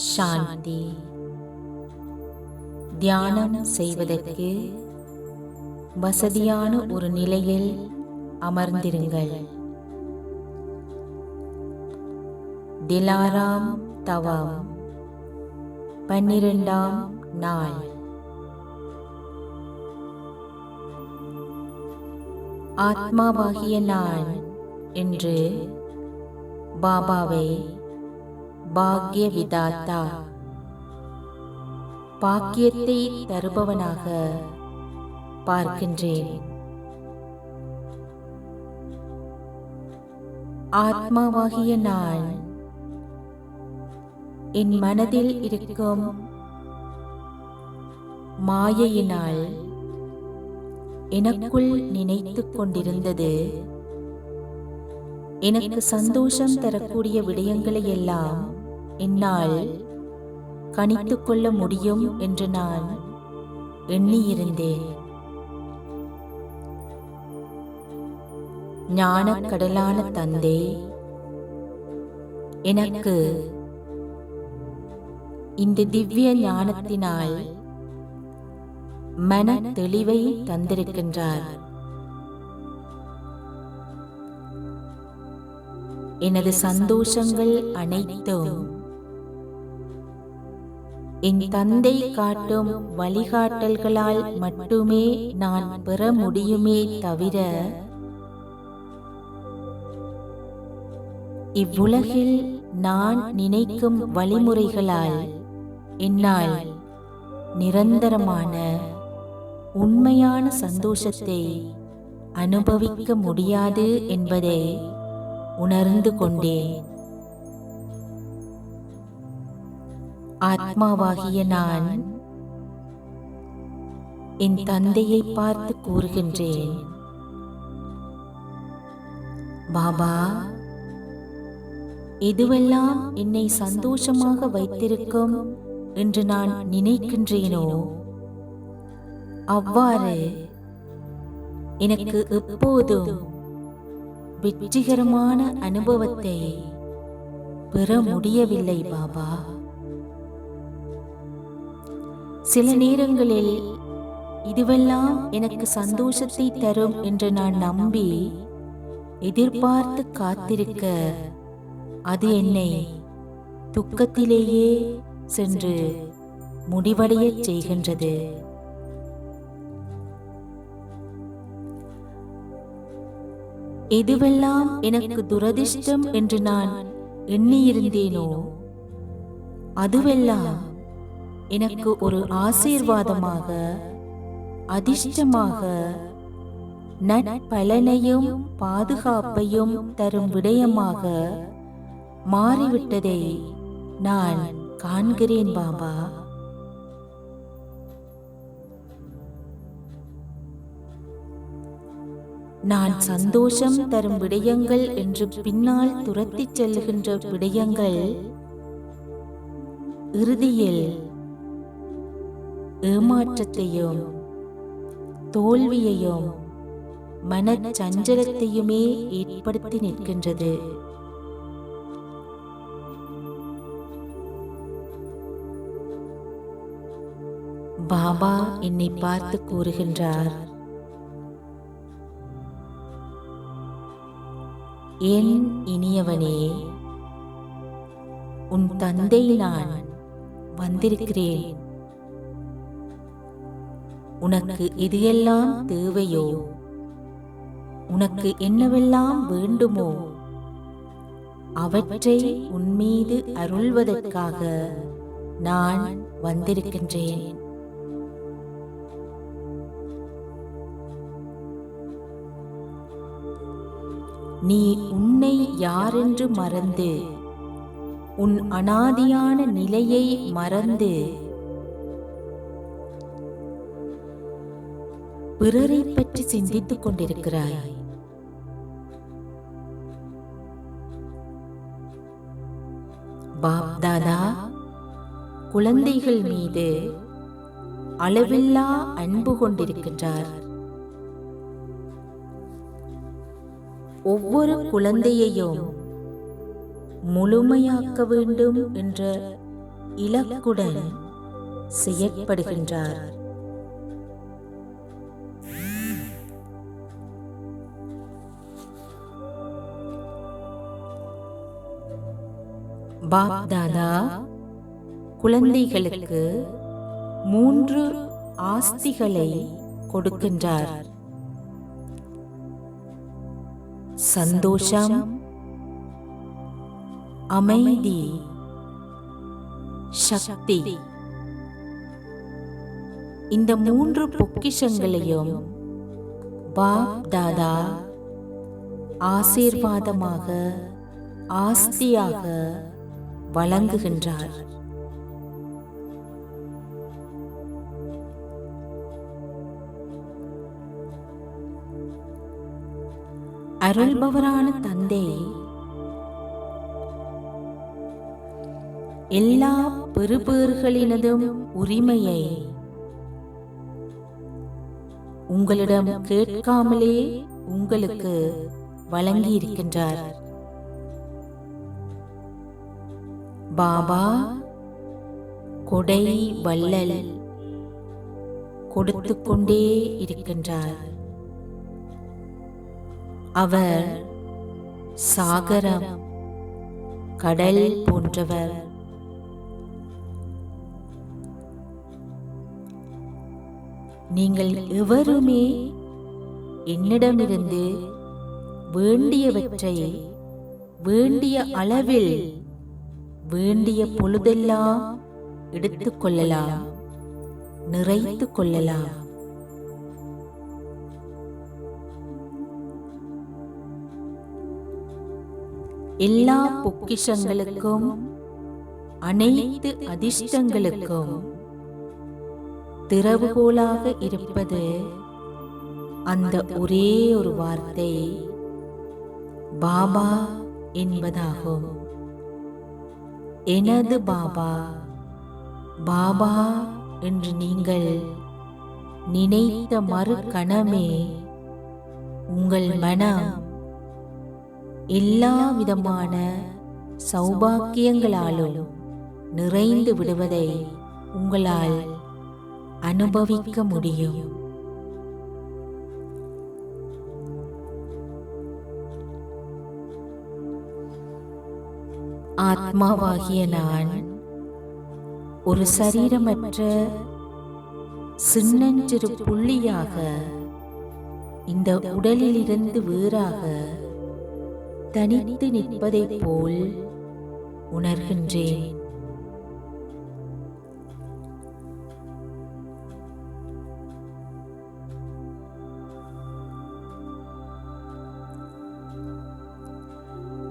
சாந்தி. தியானம் செய்வதற்கு வசதியான ஒரு நிலையில் அமர்ந்திருங்கள். திலாராம் தவம். பன்னிரெண்டாம் நாள். ஆத்மாவாகிய நான் என்று பாபாவை பாக்ய விதாத்தா பாக்கியத்தை தருபவனாக பார்க்கின்றேன். ஆத்மாவாகிய நான் என் மனதில் இருக்கும் மாயையினால் எனக்குள் நினைத்து கொண்டிருந்தது. எனக்கு சந்தோஷம் தரக்கூடிய விடயங்களை எல்லாம் என்னால் கணித்துக் கொள்ள முடியும் என்று நான் எண்ணியிருந்தேன். ஞான கடலான தந்தை எனக்கு இந்த திவ்ய ஞானத்தினால் மன தெளிவை தந்திருக்கின்றார். எனது சந்தோஷங்கள் அனைத்தும் என் தந்தை காட்டும் வழிகாட்டல்களால் மட்டுமே நான் பெற முடியுமே தவிர இவ்வுலகில் நான் நினைக்கும் வழிமுறைகளால் என்னால் நிரந்தரமான உண்மையான சந்தோஷத்தை அனுபவிக்க முடியாது என்பதை உணர்ந்து கொண்டேன். ஆத்மாவாகிய நான் என் தந்தையை பார்த்து கூறுகின்றேன். பாபா எதுவெல்லாம் என்னை சந்தோஷமாக வைத்திருக்கும் என்று நான் நினைக்கின்றேனோ அவ்வாறு எனக்கு எப்போதும் வெற்றிகரமான அனுபவத்தை பெற முடியவில்லை பாபா. சில நேரங்களில் இதுவெல்லாம் எனக்கு சந்தோஷத்தை தரும் என்று நான் நம்பி எதிர்பார்த்து காத்திருக்க அது என்னை துக்கத்திலேயே சென்று முடிவடையச் செய்கின்றது. எதுவெல்லாம் எனக்கு துரதிர்ஷ்டம் என்று நான் எண்ணியிருந்தேனோ அதுவெல்லாம் எனக்கு ஒரு ஆசீர்வாதமாக அதிர்ஷ்டமாக நட்பலனையும் பாதுகாப்பையும் தரும் விடயமாக மாறிவிட்டதை நான் காண்கிறேன் பாபா. நான் சந்தோஷம் தரும் விடயங்கள் என்று பின்னால் துரத்திச் செல்கின்ற விடயங்கள் இறுதியில் ஏமாற்றத்தையும் தோல்வியையும் மனச்சஞ்சலத்தையுமே ஏற்படுத்தி நிற்கின்றது. பாபா என்னை பார்த்து கூறுகின்றார் என் இனியவனே உன் தந்தை நான் வந்திருக்கிறேன். உனக்கு இது எல்லாம் தேவையோ? உனக்கு என்னவெல்லாம் வேண்டுமோ? அவற்றை உன்மீது அருள்வதற்காக நான் வந்திருக்கின்றேன். நீ உன்னை யாரென்று மறந்து உன் அனாதியான நிலையை மறந்து பிறரை பற்றி சிந்தித்துக் கொண்டிருக்கிறாய். பாப் தாதா குழந்தைகள் மீது அளவில்லா அன்பு கொண்டிருக்கின்றார். ஒவ்வொரு குழந்தையையும் முழுமையாக்க வேண்டும் என்ற இலக்குடன் செயற்படுகின்றார். பாப் தாதா குழந்தைகளுக்கு மூன்று ஆஸ்திகளை கொடுக்கின்றார். சந்தோஷம் அமைதி சக்தி. இந்த மூன்று பொக்கிஷங்களையும் பாப் தாதா ஆசீர்வாதமாக ஆஸ்தியாக வழங்குகின்றார். அருள்பவரான தந்தை எல்லா பெறுபேறுகளினதும் உரிமையை உங்களிடம் கேட்காமலே உங்களுக்கு வழங்கியிருக்கின்றார். பாபா கொடை வள்ளல் கொடுத்து கொண்டே இருக்கின்றார். அவர் சாகரம் கடல் போன்றவர். நீங்கள் எவருமே என்னிடமிருந்து வேண்டியவற்றை வேண்டிய அளவில் வேண்டிய பொழுதெல்லாம் எடுத்து கொள்ளலாம் நிறைத்து கொள்ளலாம். எல்லா பொக்கிஷங்களுக்கும் அனைத்து அதிர்ஷ்டங்களுக்கும் திறவுகோலாக இருப்பது அந்த ஒரே ஒரு வார்த்தை பாபா என்பதாகும். எனது பாபா. பாபா என்று நீங்கள் நினைத்த மறு கணமே உங்கள் மனம் எல்லா விதமான சௌபாக்கியங்களாலும் நிறைந்து விடுவதை உங்களால் அனுபவிக்க முடியும். ஆத்மாவாகிய நான் ஒரு சரீரமற்ற சின்னஞ்சிறு புள்ளியாக இந்த உடலிலிருந்து வேறாக தனித்து நிற்பதைப் போல் உணர்கின்றேன்.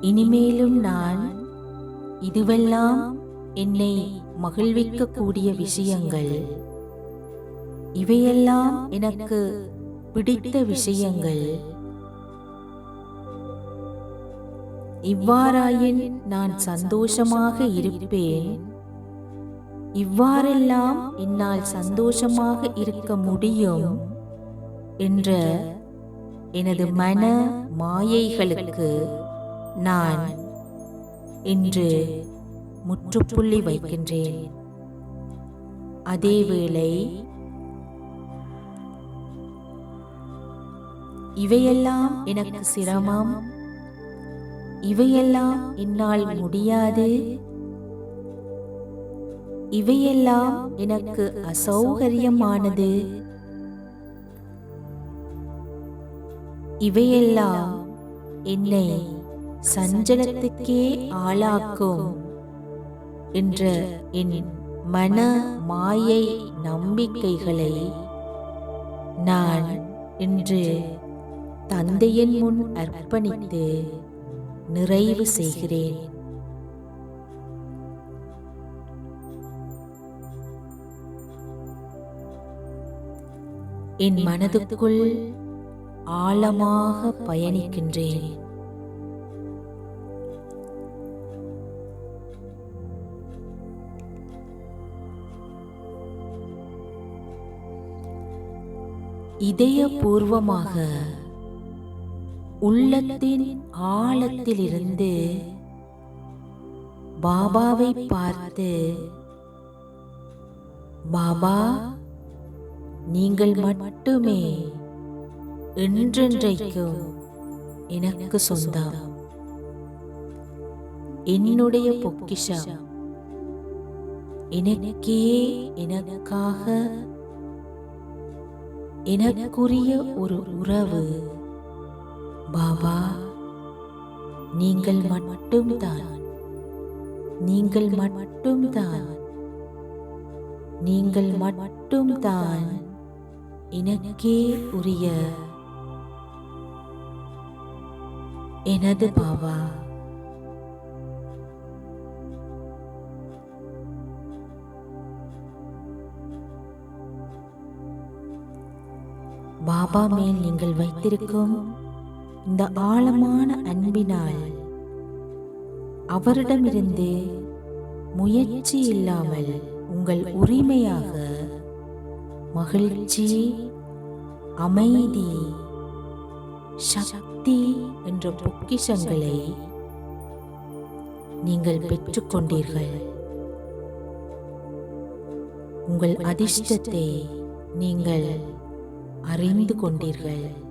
இனிமேலும் நான் இதுவெல்லாம் என்னை மகிழ்விக்கக்கூடிய விஷயங்கள். இவையெல்லாம் எனக்கு பிடித்த விஷயங்கள். இவ்வாறாயின் நான் சந்தோஷமாக இருப்பேன். இவ்வாறெல்லாம் என்னால் சந்தோஷமாக இருக்க முடியும் என்ற எனது மன மாயைகளுக்கு நான் என்று முற்றுப்புள்ளி வைக்கின்றேன். அதேவேளை இவையெல்லாம் எனக்கு சிரமம். இவையெல்லாம் என்னால் முடியாது. இவையெல்லாம் எனக்கு அசௌகரியமானது. இவையெல்லாம் என்னை சஞ்சலத்துக்கே ஆளாக்கும் என்ற என் மன மாயை நம்பிக்கைகளை நான் இன்று தந்தையின் முன் அர்ப்பணித்து நிறைவு செய்கிறேன். என் மனதுக்குள் ஆழமாக பயணிக்கின்றேன். இதயபூர்வமாக உள்ளத்தின் ஆழத்திலிருந்து பாபாவை பார்த்து பாபா நீங்கள் மட்டுமே என்றென்றைக்கும் எனக்கு சொந்தம். என்னுடைய பொக்கிஷம். எனக்கே எனக்காக எனக்குரிய ஒரு உறவு. பாபா நீங்கள் மட்டும்தான். நீங்கள் மட்டும்தான். நீங்கள் மட்டும்தான். எனக்கே உரிய. எனது பாபா. பாபா மேல் நீங்கள் வைத்திருக்கும் இந்த ஆழமான அன்பினால் அவரிடமிருந்து முயற்சி இல்லாமல் உங்கள் உரிமையாக மகிழ்ச்சி அமைதி சக்தி என்ற பொக்கிஷங்களை நீங்கள் பெற்றுக்கொண்டீர்கள். உங்கள் அதிர்ஷ்டத்தை நீங்கள் அறிந்து கொண்டீர்கள்.